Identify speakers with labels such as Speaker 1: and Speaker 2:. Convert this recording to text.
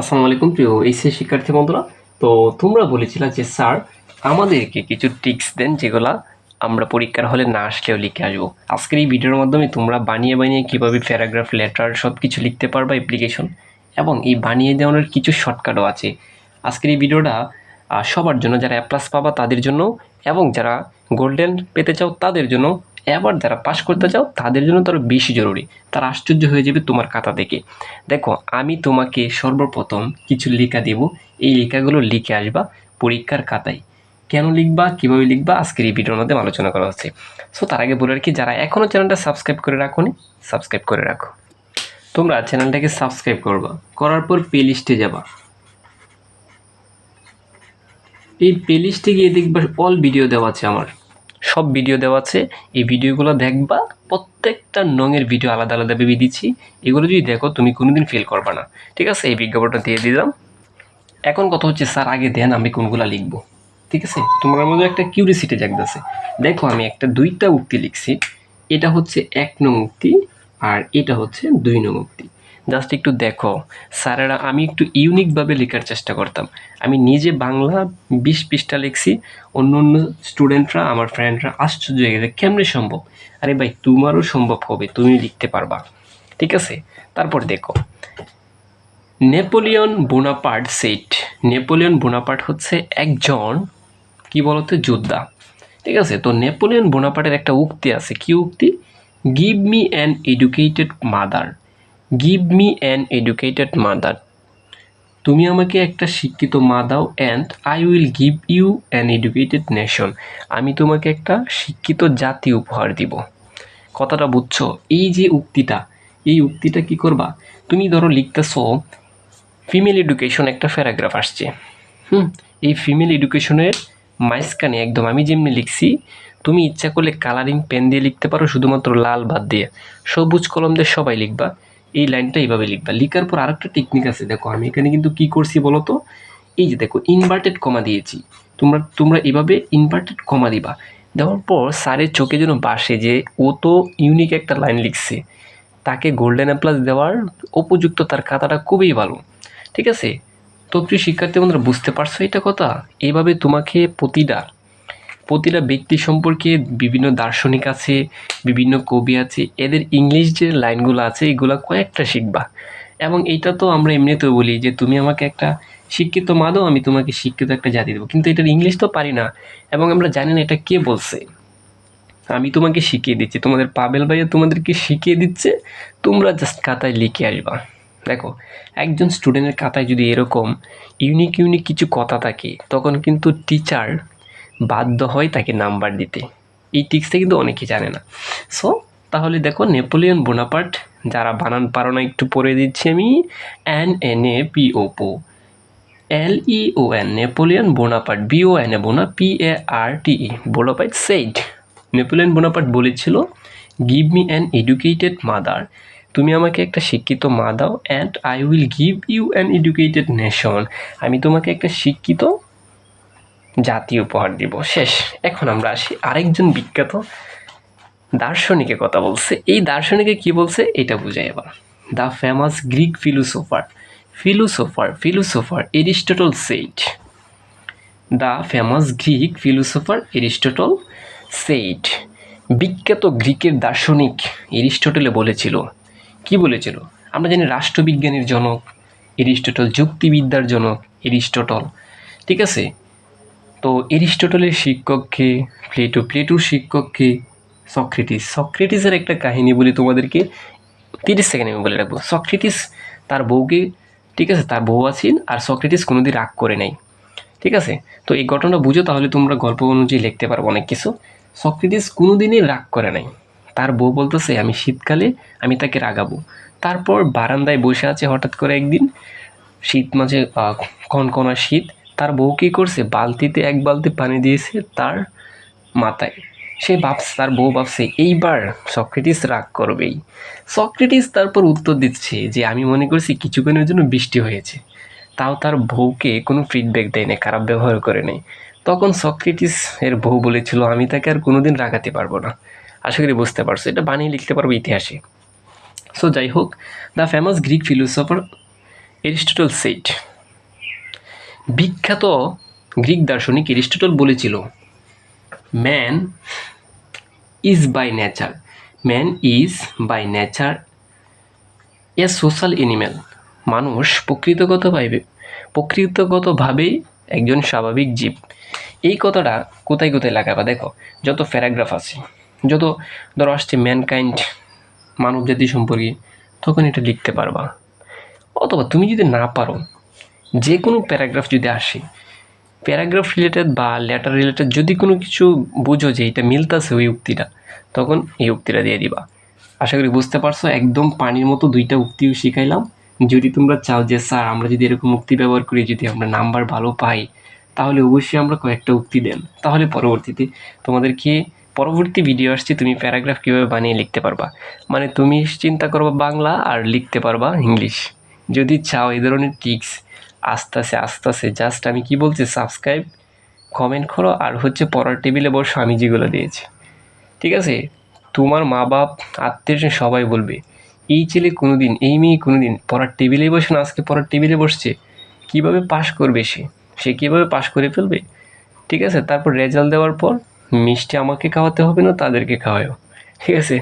Speaker 1: আসসালামু আলাইকুম, প্রিয় এইচএস শিক্ষার্থী বন্ধুরা। তো তোমরা বলেছিলা যে, স্যার, আমাদেরকে কিছু টিপস দেন যেগুলা আমরা পরীক্ষার হলে না আসলেও লিখে আসব। আজকের এই ভিডিওর মাধ্যমে তোমরা বানিয়ে বানিয়ে কীভাবে প্যারাগ্রাফ, লেটার সব কিছু লিখতে পারবা, অ্যাপ্লিকেশন, এবং এই বানিয়ে দেওয়ানোর কিছু শর্টকাটও আছে। আজকের এই ভিডিওটা সবার জন্য, যারা অ্যাপ্লাস পাবা তাদের জন্য, এবং যারা গোল্ডেন পেতে চাও তাদের জন্য এবার যারা পাস করতে চাও, তাদের জন্য তো আরও বেশি জরুরি। তারা আশ্চর্য হয়ে যাবে তোমার খাতা দেখে। দেখো, আমি তোমাকে সর্বপ্রথম কিছু লেখা দেব। এই লেখাগুলো লিখে আসবা পরীক্ষার খাতায়। কেন লিখবা, কীভাবে লিখবা, আজকের এই ভিডিওর মধ্যে আলোচনা করা হচ্ছে। সো তার আগে বলে রাখি, যারা এখনও চ্যানেলটা সাবস্ক্রাইব করে রাখো সাবস্ক্রাইব করে রাখো। তোমরা চ্যানেলটাকে সাবস্ক্রাইব করবা। করার পর প্লে লিস্টে যাবা। এই প্লে লিস্টে গিয়ে দেখবা অল ভিডিও দেওয়া আছে আমার। সব ভিডিও দেওয়া আছে। এই ভিডিওগুলো দেখবা প্রত্যেকটা নঙের ভিডিও আলাদা আলাদা ভেবে দিচ্ছি। এগুলো যদি দেখো, তুমি কোনোদিন ফেল করবে না। ঠিক আছে? এই বিজ্ঞাপনটা দিয়ে দিলাম। এখন কথা হচ্ছে, স্যার, আগে দেন, আমি কোনগুলো লিখব? ঠিক আছে? তোমার মধ্যে একটা কিউরিসিটি জাগতেছে। দেখো, আমি একটা দুইটা উক্তি লিখছি। এটা হচ্ছে এক নং উক্তি আর এটা হচ্ছে দুই নং উক্তি। জাস্ট একটু দেখো। স্যারেরা, আমি একটু ইউনিকভাবে লেখার চেষ্টা করতাম। আমি নিজে বাংলা বিশ পৃষ্ঠা লিখছি, অন্য অন্য স্টুডেন্টরা আমার ফ্রেন্ডরা আশ্চর্য হয়ে গেছে, কেমনে সম্ভব? আরে ভাই, তোমারও সম্ভব হবে, তুমি লিখতে পারবা। ঠিক আছে? তারপর দেখো। Napoleon Bonaparte said. Napoleon Bonaparte হচ্ছে একজন, কি বলতো, যোদ্ধা। ঠিক আছে? তো নেপোলিয়ন বোনাপার্টের একটা উক্তি আছে। কি উক্তি? Give me an educated mother give me an educated mother তুমি আমাকে একটা শিক্ষিত মা দাও and I will give you an educated nation আমি তোমাকে একটা শিক্ষিত জাতি উপহার দিব। কথাটা বুঝছ? এই যে উক্তিটা, এই উক্তিটা কি করবা? তুমি ধরো লিখতেছো ফিমেল এডুকেশন একটা প্যারাগ্রাফ আসছে। হুম, এই ফিমেল এডুকেশনের মাঝখানে একদম আমি যেমনি লিখছি, তুমি ইচ্ছা করলে কালারিং পেন দিয়ে লিখতে পারো, শুধুমাত্র লাল বাদ দিয়ে। সবুজ কলম দিয়ে সবাই লিখবা। এই লাইনটা এইভাবে লিখবা। লিখার পর আরেকটা টেকনিক আছে, দেখো আমি এখানে কিন্তু কি করছি বলো তো এই যে দেখো ইনভার্টেড কমা দিয়েছি। তোমরা তোমরা এভাবে ইনভার্টেড কমা দিবা। দেওয়ার পর স্যারের চোখে যেন বাসে যে ও তো ইউনিক একটা লাইন লিখছে, তাকে গোল্ডেন অ্যাপ্লাস দেওয়ার উপযুক্ত তার খাতাটা খুবই ভালো। ঠিক আছে? তো প্রিয় শিক্ষার্থী বন্ধুরা, বুঝতে পারছ এটা কথা? এইভাবে তোমাকে প্রতিটা প্রতিটা ব্যক্তি সম্পর্কে বিভিন্ন দার্শনিক আছে, বিভিন্ন কবি আছে, এদের ইংলিশ যে লাইনগুলো আছে, এগুলো কয়েকটা শিখবা। এবং এইটা তো আমরা এমনিতেও বলি যে তুমি আমাকে একটা শিক্ষিত মা দাও, আমি তোমাকে শিক্ষিত একটা জাতি দেবো। কিন্তু এটার ইংলিশ তো পারি না। এবং আমরা জানি না এটা কে বলছে। আমি তোমাকে শিখিয়ে দিচ্ছি। তোমাদের পাবেল ভাইয়া তোমাদেরকে শিখিয়ে দিচ্ছে। তোমরা জাস্ট খাতায় লিখে আসবা। দেখো, একজন স্টুডেন্টের খাতায় যদি এরকম ইউনিক ইউনিক কিছু কথা থাকে, তখন কিন্তু টিচার বাধ্য হয় তাকে নাম্বার দিতে। এই টিক্সটা কিন্তু অনেকেই জানে না। সো তাহলে দেখো নেপোলিয়ন বোনাপার্ট, যারা বানান পারো একটু পড়ে দিচ্ছি আমি N N A P O po L E O N Napoleon Bonaparte B O N A Bona P A R T E Bonaparte said Napoleon Bonaparte বলেছিল give me an educated mother তুমি আমাকে একটা শিক্ষিত মা দাও and I will give you an educated nation আমি তোমাকে একটা শিক্ষিত জাতি উপহার দিব। শেষ। এখন আমরা আসি আরেকজন বিখ্যাত দার্শনিকের কথা বলছে। এই দার্শনিকে কি বলছে? এটা বুঝাই এবার। The famous Greek philosopher philosopher philosopher Aristotle said the famous Greek philosopher Aristotle said বিখ্যাত গ্রিকের দার্শনিক এরিস্টটলে বলেছিল। কি বলেছিল? আমরা জানি রাষ্ট্রবিজ্ঞানের জনক, এরিস্টটল যুক্তিবিদ্যার জনক এরিস্টটল। ঠিক আছে? তো এরিস্টটলের শিক্ষককে প্লেটো, প্লেটোর শিক্ষককে সক্রেটিস। সক্রেটিসের একটা কাহিনী বলি তোমাদেরকে। তিরিশ সেকেন্ড আমি বলে রাখব। সক্রেটিস তার বউকে, ঠিক আছে, তার বউ আছেন আর সক্রেটিস কোনোদিন রাগ করে নাই। ঠিক আছে? তো এই ঘটনা বুঝো, তাহলে তোমরা গল্প অনুযায়ী লিখতে পারব অনেক কিছু। সক্রেটিস কোনোদিনই রাগ করে নাই। তার বউ বলতেছে, আমি শীতকালে, আমি তাকে রাগাবো। তারপর বারান্দায় বসে আছে হঠাৎ করে একদিন। শীত মাঝে কনকনা শীত। তার বউ কী করছে? বালতিতে এক বালতি পানি দিয়েছে তার মাথায়। সে ভাবছে, তার বউ ভাবছে, এইবার সক্রেটিস রাগ করবেই। সক্রেটিস তারপর উত্তর দিচ্ছে যে, আমি মনে করছি কিছুক্ষণের জন্য বৃষ্টি হয়েছে। তাও তার বউকে কোনো ফিডব্যাক দেয় না খারাপ ব্যবহার করে নেই। তখন সক্রেটিস এর বউ বলেছিল, আমি তাকে আর কোনোদিন রাগাতে পারব না। আশা করি বুঝতে পারছ। এটা বানিয়ে লিখতে পারব ইতিহাসে। সো যাই হোক the famous Greek philosopher Aristotle said বিখ্যাত গ্রিক দার্শনিক এরিস্টটল বলেছিল man is by nature man is by nature a social animal মানুষ প্রকৃতগতভাবে, প্রকৃতগতভাবেই একজন স্বাভাবিক জীব। এই কথাটা কোথায় কোথায় লাগাবা দেখো, যত প্যারাগ্রাফ আছে, যত ধরো আসছে ম্যানকাইন্ড মানব জাতি সম্পর্কে, তখন এটা লিখতে পারবা। অথবা তুমি যদি না পারো যে কোনো প্যারাগ্রাফ যদি আসে, প্যারাগ্রাফ রিলেটেড বা লেটার রিলেটেড যদি কোনো কিছু বুঝো যে এটা মিলতাছে ওই উক্তিটা, তখন এই উক্তিটা দিয়ে দিবা। আশা করি বুঝতে পারছ, একদম পানির মতো দুইটা উক্তিও শিখাইলাম। যদি তোমরা চাও যে, স্যার, আমরা যদি এরকম উক্তি ব্যবহার করি, যদি আমরা নাম্বার ভালো পাই, তাহলে অবশ্যই আমরা কয়েকটা উক্তি দেন। তাহলে পরবর্তীতে তোমাদেরকে পরবর্তী ভিডিও আসছে, তুমি প্যারাগ্রাফ কীভাবে বানিয়ে লিখতে পারবা। মানে তুমি চিন্তা করবা বাংলা আর লিখতে পারবা ইংলিশ। যদি চাও এই ধরনের টিক্স আস্তে আস্তে আস্তে আস্তে জাস্ট আমি কি বলছি সাবস্ক্রাইব কমেন্ট করো, আর হচ্ছে পড়ার টেবিলে বসো, আমি যেগুলো দিয়েছি। ঠিক আছে? তোমার মা বাপ আত্মীয় সবাই বলবে, এই ছেলে কোনো দিন এই মেয়ে কোনো দিন পড়ার টেবিলেই বসে না, আজকে পড়ার টেবিলে বসছে। কীভাবে পাশ করবে সে? সে কীভাবে পাশ করে ফেলবে? ঠিক আছে? তারপর রেজাল্ট দেওয়ার পর মিষ্টি আমাকে খাওয়াতে হবে না তাদেরকে খাওয়াও ঠিক আছে?